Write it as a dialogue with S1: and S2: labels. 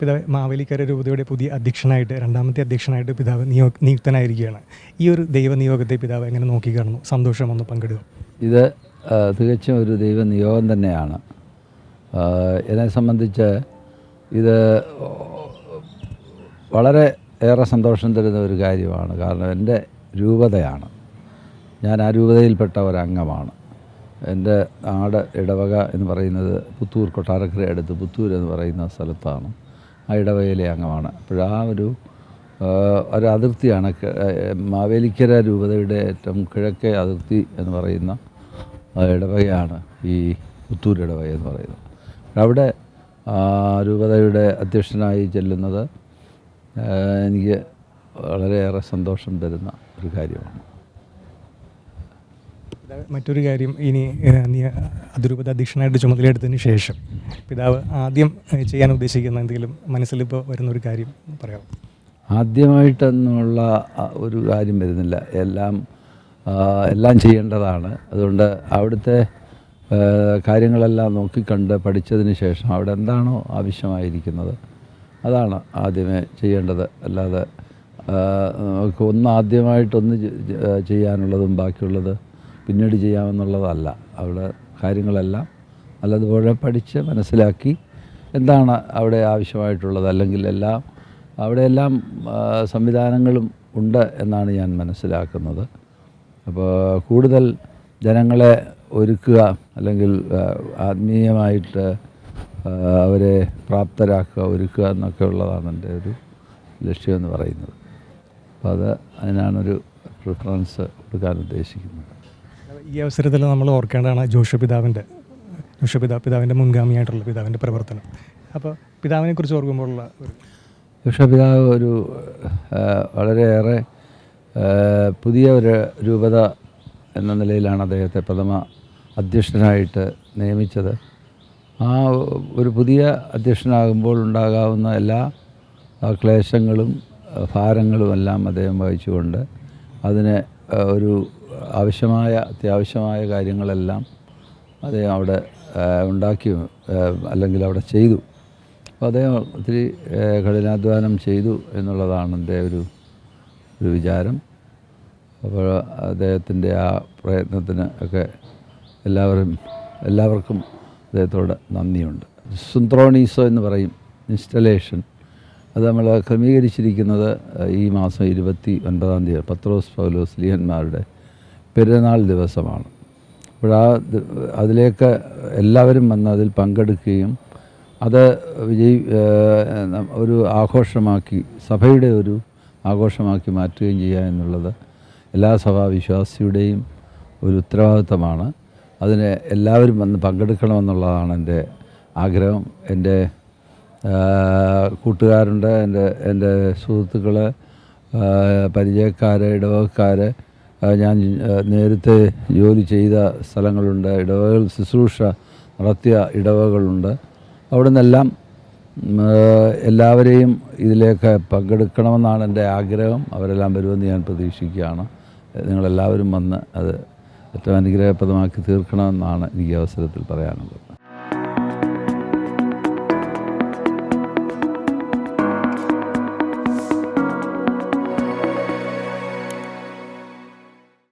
S1: പിതാവ് മാവേലിക്കര രൂപതയുടെ പുതിയ അധ്യക്ഷനായിട്ട് രണ്ടാമത്തെ അധ്യക്ഷനായിട്ട് പിതാവ് നിയോ നിയുക്തനായിരിക്കുകയാണ്. ഈ ഒരു ദൈവനിയോഗത്തെ പിതാവ് എങ്ങനെ നോക്കിക്കാണുന്നു സന്തോഷമൊന്ന് പങ്കിടുക.
S2: ഇത് തികച്ചും ഒരു ദൈവ നിയോഗം തന്നെയാണ് എന്നെ സംബന്ധിച്ച് ഇത് വളരെ ഏറെ സന്തോഷം തരുന്ന ഒരു കാര്യമാണ്. കാരണം എന്റെ രൂപതയാണ്. ഞാൻ ആ രൂപതയിൽപ്പെട്ട ഒരംഗമാണ്. എന്റെ നാട് ഇടവക എന്ന് പറയുന്നത് പുത്തൂർ കൊട്ടാരക്കര അടുത്ത് പുത്തൂർ എന്ന് പറയുന്ന സ്ഥലത്താണ്. ഇടവകയിലെ അംഗമാണ്. അപ്പോൾ ആ ഒരു ഒരു അതിർത്തിയാണ് മാവേലിക്കര രൂപതയുടെ ഏറ്റവും കിഴക്കേ അതിർത്തി എന്ന് പറയുന്ന ഇടവകയാണ് ഈ പുത്തൂർ ഇടവക എന്ന് പറയുന്നത്. അവിടെ രൂപതയുടെ അധ്യക്ഷനായി ചെല്ലുന്നത് എനിക്ക് വളരെയേറെ സന്തോഷം തരുന്ന ഒരു കാര്യമാണ്.
S1: മറ്റൊരു കാര്യം ഇനി അതിരൂപത അധ്യക്ഷനായിട്ട് ചുമതലയെടുത്തതിന് ശേഷം പിതാവ് ആദ്യം ചെയ്യാൻ ഉദ്ദേശിക്കുന്ന എന്തെങ്കിലും മനസ്സിലിപ്പോൾ വരുന്ന ഒരു കാര്യം പറയാം
S2: ആദ്യമായിട്ടെന്നുള്ള ഒരു കാര്യം വരുന്നില്ല. എല്ലാം എല്ലാം ചെയ്യേണ്ടതാണ്. അതുകൊണ്ട് അവിടുത്തെ കാര്യങ്ങളെല്ലാം നോക്കിക്കണ്ട് പഠിച്ചതിന് ശേഷം അവിടെ എന്താണോ ആവശ്യമായിരിക്കുന്നത് അതാണ് ആദ്യമേ ചെയ്യേണ്ടത്. അല്ലാതെ നമുക്ക് ഒന്ന് ആദ്യമായിട്ടൊന്ന് ചെയ്യാനുള്ളതും ബാക്കിയുള്ളത് പിന്നീട് ചെയ്യാമെന്നുള്ളതല്ല. അവിടെ കാര്യങ്ങളെല്ലാം നല്ലതുപോലെ പഠിച്ച് മനസ്സിലാക്കി എന്താണ് അവിടെ ആവശ്യമായിട്ടുള്ളത്? അല്ലെങ്കിൽ എല്ലാം അവിടെയെല്ലാം സംവിധാനങ്ങളും ഉണ്ട് എന്നാണ് ഞാൻ മനസ്സിലാക്കുന്നത്. അപ്പോൾ കൂടുതൽ ജനങ്ങളെ ഒരുക്കുക അല്ലെങ്കിൽ ആത്മീയമായിട്ട് അവരെ പ്രാപ്തരാക്കുക ഒരുക്കുക എന്നൊക്കെ ഉള്ളതാണ് എന്റെ ഒരു ലക്ഷ്യമെന്ന് പറയുന്നത്. അപ്പോൾ അത് അതിനാണൊരു പ്രിഫറൻസ് കൊടുക്കാൻ ഉദ്ദേശിക്കുന്നത്.
S1: ഈ അവസരത്തിൽ നമ്മൾ ഓർക്കേണ്ടതാണ് ജോഷ പിതാവിന്റെ ജോഷ പിതാ പിതാവിന്റെ മുൻഗാമിയായിട്ടുള്ള പിതാവിന്റെ പ്രവർത്തനം. അപ്പോൾ പിതാവിനെ കുറിച്ച് ഓർക്കുമ്പോഴുള്ള ഒരു
S2: ജോഷ പിതാവ് ഒരു വളരെയേറെ പുതിയ ഒരു രൂപത എന്ന നിലയിലാണ് അദ്ദേഹത്തെ പ്രഥമ അധ്യക്ഷനായിട്ട് നിയമിച്ചത്. ആ ഒരു പുതിയ അധ്യക്ഷനാകുമ്പോൾ ഉണ്ടാകാവുന്ന എല്ലാ ക്ലേശങ്ങളും ഭാരങ്ങളും എല്ലാം അദ്ദേഹം വഹിച്ചുകൊണ്ട് അതിന് ഒരു ആവശ്യമായ അത്യാവശ്യമായ കാര്യങ്ങളെല്ലാം അദ്ദേഹം അവിടെ ഉണ്ടാക്കി അല്ലെങ്കിൽ അവിടെ ചെയ്തു. അപ്പോൾ അദ്ദേഹം ഒത്തിരി കഠിനാധ്വാനം ചെയ്തു എന്നുള്ളതാണ് എന്റെ ഒരു ഒരു വിചാരം. അപ്പോൾ അദ്ദേഹത്തിന്റെ ആ പ്രയത്നത്തിന് ഒക്കെ എല്ലാവരും എല്ലാവർക്കും അദ്ദേഹത്തോട് നന്ദിയുണ്ട്. സുന്ത്രോണീസോ എന്ന് പറയും ഇൻസ്റ്റലേഷൻ. അത് നമ്മൾ ക്രമീകരിച്ചിരിക്കുന്നത് ഈ മാസം ഇരുപത്തി ഒൻപതാം തീയതി പത്രോസ് പൗലോസ് ലിയന്മാരുടെ പെരുന്നാൾ ദിവസമാണ്. അപ്പോൾ ആ അതിലേക്ക് എല്ലാവരും വന്ന് അതിൽ പങ്കെടുക്കുകയും അത് വിജയി ഒരു ആഘോഷമാക്കി സഭയുടെ ഒരു ആഘോഷമാക്കി മാറ്റുകയും ചെയ്യുക എന്നുള്ളത് എല്ലാ സഭാവിശ്വാസിയുടെയും ഒരു ഉത്തരവാദിത്തമാണ്. അതിന് എല്ലാവരും വന്ന് പങ്കെടുക്കണമെന്നുള്ളതാണ് എന്റെ ആഗ്രഹം എന്റെ കൂട്ടുകാരുണ്ട് എന്റെ എന്റെ സുഹൃത്തുക്കൾ പരിചയക്കാർ ഇടവകക്കാർ ഞാൻ നേരത്തെ ജോലി ചെയ്ത സ്ഥലങ്ങളുണ്ട്. ഇടവകൾ ശുശ്രൂഷ നടത്തിയ ഇടവകളുണ്ട് അവിടെ നിന്നെല്ലാം എല്ലാവരെയും ഇതിലേക്ക് പങ്കെടുക്കണമെന്നാണ് എന്റെ ആഗ്രഹം. അവരെല്ലാം വരുമെന്ന് ഞാൻ പ്രതീക്ഷിക്കുകയാണ്. നിങ്ങളെല്ലാവരും വന്ന് അത് ഏറ്റവും അനുഗ്രഹപ്രദമാക്കി തീർക്കണമെന്നാണ് എനിക്ക് അവസരത്തിൽ പറയാനുള്ളത്.